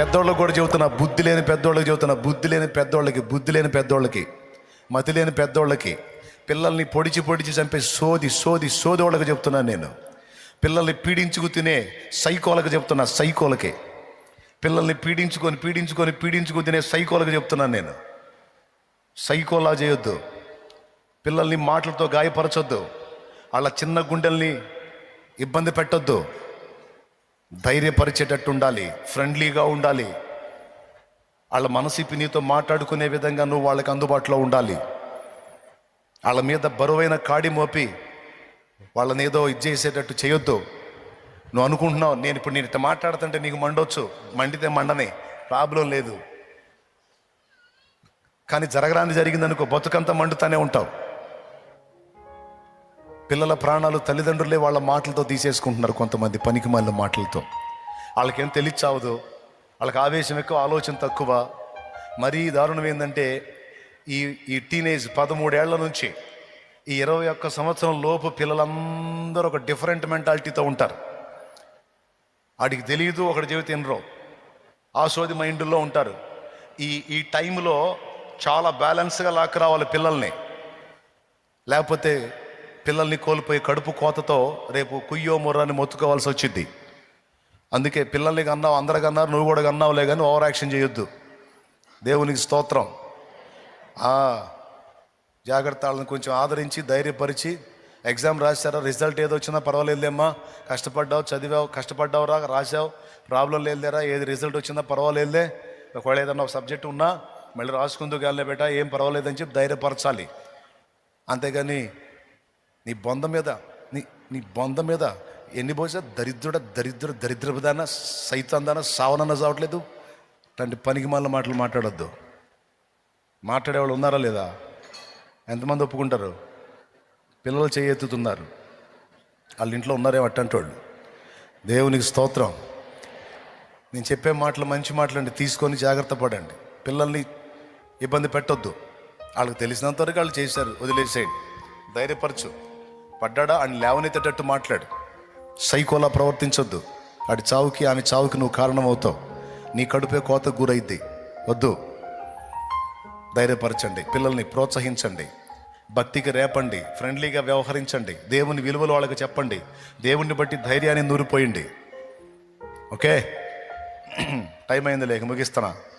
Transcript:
పెద్దోళ్ళకి కూడా చెబుతున్నా బుద్ధి లేని పెద్దోళ్ళకి చెబుతున్నా బుద్ధి లేని పెద్దోళ్ళకి బుద్ధి లేని పెద్దోళ్ళకి మతి లేని పెద్దోళ్ళకి పిల్లల్ని పొడిచి పొడిచి చంపే సోది సోది సోది వాళ్ళకి చెప్తున్నాను నేను. పిల్లల్ని పీడించుకు తినే సైకోలకు చెప్తున్నా సైకోలకి. పిల్లల్ని పీడించుకొని పీడించుకొని పీడించుకు తినే సైకోలకు చెప్తున్నాను నేను. సైకోలా చేయొద్దు. పిల్లల్ని మాటలతో గాయపరచొద్దు. వాళ్ళ చిన్న గుండెల్ని ఇబ్బంది పెట్టొద్దు. ధైర్యపరిచేటట్టు ఉండాలి ఫ్రెండ్లీగా ఉండాలి. వాళ్ళ మనసిప్పి నీతో మాట్లాడుకునే విధంగా నువ్వు వాళ్ళకి అందుబాటులో ఉండాలి. వాళ్ళ మీద బరువైన కాడి మోపి వాళ్ళని ఏదో ఇది చేసేటట్టు చేయొద్దు. నువ్వు అనుకుంటున్నావు నేను ఇప్పుడు నేను ఇట్లా మాట్లాడుతుంటే నీకు మండొచ్చు మండితే మండనే ప్రాబ్లం లేదు. కానీ జరగరాని జరిగిందనుకో బతుకంతా మండుతానే ఉంటావు. పిల్లల ప్రాణాలు తల్లిదండ్రులే వాళ్ళ మాటలతో తీసేసుకుంటున్నారు కొంతమంది పనికి మళ్ళీ మాటలతో. వాళ్ళకేం తెలియచావదు. వాళ్ళకి ఆవేశం ఎక్కువ ఆలోచన తక్కువ. మరీ దారుణం ఏంటంటే ఈ ఈ టీనేజ్ పదమూడేళ్ళ నుంచి ఈ ఇరవై ఒక్క సంవత్సరం లోపు పిల్లలందరూ ఒక డిఫరెంట్ మెంటాలిటీతో ఉంటారు. వాడికి తెలియదు ఒకటి చెబితే తినరు ఆ సోది మైండ్లో ఉంటారు. ఈ ఈ టైంలో చాలా బ్యాలెన్స్గా లాక్ రావాలి పిల్లల్ని. లేకపోతే పిల్లల్ని కోల్పోయి కడుపు కోతతో రేపు కుయ్యో ముర్రాన్ని మొత్తుకోవాల్సి వచ్చింది అందుకే పిల్లల్ని కన్నావు అందరికి అన్నారు నువ్వు కూడా కన్నావులే కానీ ఓవర్ యాక్షన్ చేయొద్దు. దేవునికి స్తోత్రం. జాగ్రత్త వాళ్ళని కొంచెం ఆదరించి ధైర్యపరిచి ఎగ్జామ్ రాశారా రిజల్ట్ ఏదో వచ్చినా పర్వాలేదులేమ్మా కష్టపడ్డావు చదివావు కష్టపడ్డావు రా రాసావు ప్రాబ్లం లేదులేరా ఏది రిజల్ట్ వచ్చినా పర్వాలేదులే ఒకవేళ ఏదన్నా ఒక సబ్జెక్ట్ ఉన్నా మళ్ళీ రాసుకుందుకు వెళ్ళే బేటా ఏం పర్వాలేదని చెప్పి ధైర్యపరచాలి. అంతేగాని నీ బొంద మీద నీ నీ బొంద మీద ఎన్ని పోసా దరిద్రుడ దరిద్ర దరిద్రదాన సైతాందాన సావనన్న చావట్లేదు. ఇట్లాంటి పనికి మళ్ళీ మాటలు మాట్లాడొద్దు. మాట్లాడేవాళ్ళు ఉన్నారా లేదా? ఎంతమంది ఒప్పుకుంటారు? పిల్లలు చేయెత్తుతున్నారు. వాళ్ళ ఇంట్లో ఉన్నారేమో అట్టంటి వాళ్ళు దేవునికి స్తోత్రం. నేను చెప్పే మాటలు మంచి మాటలండి. తీసుకొని జాగ్రత్త పడండి. పిల్లల్ని ఇబ్బంది పెట్టొద్దు. వాళ్ళకి తెలిసినంతవరకు వాళ్ళు చేశారు. వదిలేసేయండి. ధైర్యపరచు. పడ్డాడా? అని లేవనెత్తేటట్టు మాట్లాడు. సైకోలా ప్రవర్తించొద్దు. అటు చావుకి ఆమె చావుకి నువ్వు కారణం అవుతావు నీ కడుపే కోత గురైద్ది. వద్దు. ధైర్యపరచండి. పిల్లల్ని ప్రోత్సహించండి. భక్తికి రేపండి. ఫ్రెండ్లీగా వ్యవహరించండి. దేవుని విలువలు వాళ్ళకి చెప్పండి. దేవుణ్ణి బట్టి ధైర్యాన్ని నూరిపోయండి ఓకే? టైం అయింది లేక ముగిస్తున్నా.